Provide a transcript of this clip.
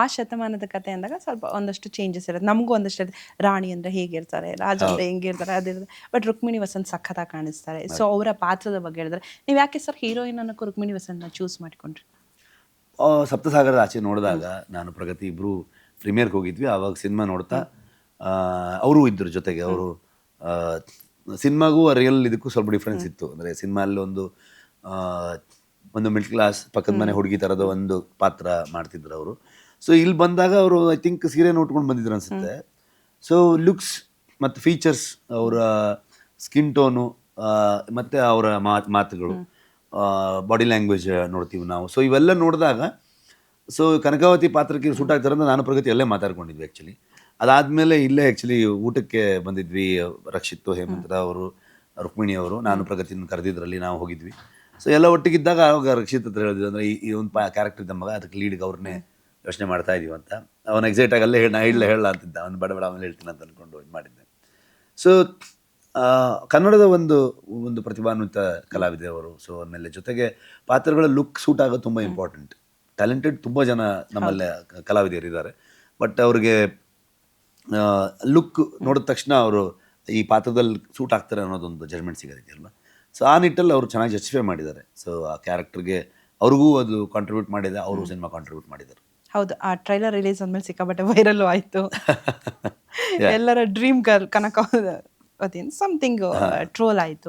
ಆ ಶತಮಾನದ ಕತೆ ಅಂದಾಗ ಸ್ವಲ್ಪ ಒಂದಷ್ಟು ಚೇಂಜಸ್ ಇರುತ್ತೆ. ನಮಗೂ ಒಂದಷ್ಟು. ರಾಣಿ ಅಂದ್ರೆ ಹೇಗಿರ್ತಾರೆ ರಾಜ ಅಂದ್ರೆ ಹೆಂಗಿರ್ತಾರೆ ಅದಿರುತ್ತೆ ಬಟ್ ರುಕ್ಮಿಣಿ ವಸಂತ್ ಸಖತ್ತಾಗಿ ಕಾಣಿಸ್ತಾರೆ. ಸೊ ಅವರ ಪಾತ್ರದ ಬಗ್ಗೆ ಹೇಳಿದ್ರೆ ನೀವು ಯಾಕೆ ಸರ್ ಹೀರೋಯಿನ್ ಅನ್ನೋಕ್ಕೂ ರುಕ್ಮಿಣಿ ವಸಂತ್ನ ಚೂಸ್ ಮಾಡ್ಕೊಂಡ್ರಿ? ಸಪ್ತಸಾಗರದ ಆಚೆ ನೋಡಿದಾಗ ನಾನು ಪ್ರಗತಿ ಇಬ್ಬರು ಪ್ರೀಮಿಯರ್ಗೆ ಹೋಗಿದ್ವಿ. ಆವಾಗ ಸಿನಿಮಾ ನೋಡ್ತಾ ಅವರು ಇದ್ದರು ಜೊತೆಗೆ. ಅವರು ಸಿನಿಮಾಗೂ ರಿಯಲ್ ಇದಕ್ಕೂ ಸ್ವಲ್ಪ ಡಿಫ್ರೆನ್ಸ್ ಇತ್ತು. ಅಂದರೆ ಸಿನಿಮಾಲ್ಲಿ ಒಂದು ಒಂದು ಮಿಡ್ಲ್ ಕ್ಲಾಸ್ ಪಕ್ಕದ ಮನೆ ಹುಡುಗಿ ಥರದ ಒಂದು ಪಾತ್ರ ಮಾಡ್ತಿದ್ರು ಅವರು. ಸೊ ಇಲ್ಲಿ ಬಂದಾಗ ಅವರು ಐ ಥಿಂಕ್ ಸೀರೆ ಉಟ್ಕೊಂಡು ಬಂದಿದ್ರು ಅನ್ಸುತ್ತೆ. ಸೊ ಲುಕ್ಸ್ ಮತ್ತು ಫೀಚರ್ಸ್ ಅವರ ಸ್ಕಿನ್ ಟೋನು ಮತ್ತು ಅವರ ಮಾತು ಮಾತುಗಳು ಬಾಡಿ ಲ್ಯಾಂಗ್ವೇಜ್ ನೋಡ್ತೀವಿ ನಾವು. ಸೊ ಇವೆಲ್ಲ ನೋಡಿದಾಗ ಸೊ ಕನಕಾವತಿ ಪಾತ್ರಕ್ಕೆ ಸೂಟ್ ಆಗ್ತಾರೆ ಅಂತ ನಾನು ಪ್ರಗತಿ ಅಲ್ಲೇ ಮಾತಾಡ್ಕೊಂಡಿದ್ವಿ ಆ್ಯಕ್ಚುಲಿ ಅದಾದಮೇಲೆ ಇಲ್ಲೇ ಆ್ಯಕ್ಚುಲಿ ಊಟಕ್ಕೆ ಬಂದಿದ್ವಿ ರಕ್ಷಿತ್ ಹೇಮಂತರ ಅವರು ರುಕ್ಮಿಣಿ ಅವರು. ನಾನು ಪ್ರಗತಿನ ಕರೆದಿದ್ರಲ್ಲಿ ನಾವು ಹೋಗಿದ್ವಿ. ಸೊ ಎಲ್ಲ ಒಟ್ಟಿಗಿದ್ದಾಗ ಅವಾಗ ರಕ್ಷಿತ್ ಹತ್ರ ಹೇಳಿದ್ವಿ ಅಂದರೆ ಈ ಒಂದು ಪಾ ಕ್ಯಾರೆಕ್ಟರ್ ಇದ್ದ ಮಗ ಅದಕ್ಕೆ ಲೀಡ್ಗೆ ಅವ್ರನ್ನೇ ಯೋಚನೆ ಮಾಡ್ತಾ ಇದೀವಿ ಅಂತ. ಅವನು ಎಕ್ಸೈಟ್ ಆಗಲ್ಲೇ ಅಲ್ಲೇ ಹೇಳಿ ನಾ ಇಲ್ಲೇ ಹೇಳ ಅಂತಿದ್ದ. ಅವನು ಬಡ ಬಡ ಆಮೇಲೆ ಹೇಳ್ತೀನಿ ಅಂತ ಅಂದ್ಕೊಂಡು ಇದು ಮಾಡಿದ್ದೆ. ಸೊ ಕನ್ನಡದ ಒಂದು ಒಂದು ಪ್ರತಿಭಾನ್ವಿತ ಕಲಾವಿದೆ ಅವರು. ಸೊ ಆಮೇಲೆ ಜೊತೆಗೆ ಪಾತ್ರಗಳ ಲುಕ್ ಸೂಟ್ ಆಗೋದು ತುಂಬ ಇಂಪಾರ್ಟೆಂಟ್ ಟ್ಯಾಲೆಂಟೆಡ್ ತುಂಬ ಜನ ನಮ್ಮಲ್ಲೇ ಕಲಾವಿದರಿದ್ದಾರೆ. ಬಟ್ ಅವ್ರಿಗೆ ಲುಕ್ ನೋಡಿದ ತಕ್ಷಣ ಅವರು ಈ ಪಾತ್ರದಲ್ಲಿ ಸೂಟ್ ಆಗ್ತಾರೆ ಅನ್ನೋದೊಂದು ಜಜ್ಮೆಂಟ್ ಸಿಗೋದಿದೆಯಲ್ಲ ಸೊ ಆ ನಿಟ್ಟಲ್ಲಿ ಅವರು ಚೆನ್ನಾಗಿ ಜಸ್ಟಿಫೈ ಮಾಡಿದ್ದಾರೆ. ಸೊ ಆ ಕ್ಯಾರೆಕ್ಟರ್ಗೆ ಅವ್ರಿಗೂ ಅದು ಕಾಂಟ್ರಿಬ್ಯೂಟ್ ಮಾಡಿದೆ ಅವರು ಸಿನಿಮಾ ಕಾಂಟ್ರಿಬ್ಯೂಟ್ ಮಾಡಿದ್ದಾರೆ. ಹೌದು ಆ ಟ್ರೈಲರ್ ರಿಲೀಸ್ ಆದ್ಮೇಲೆ ಸಿಕ್ಕಾಪಟ್ಟೆ ವೈರಲ್ ಆಯ್ತು. ಎಲ್ಲರ dream girl Kanaka something troll ಆಯ್ತು.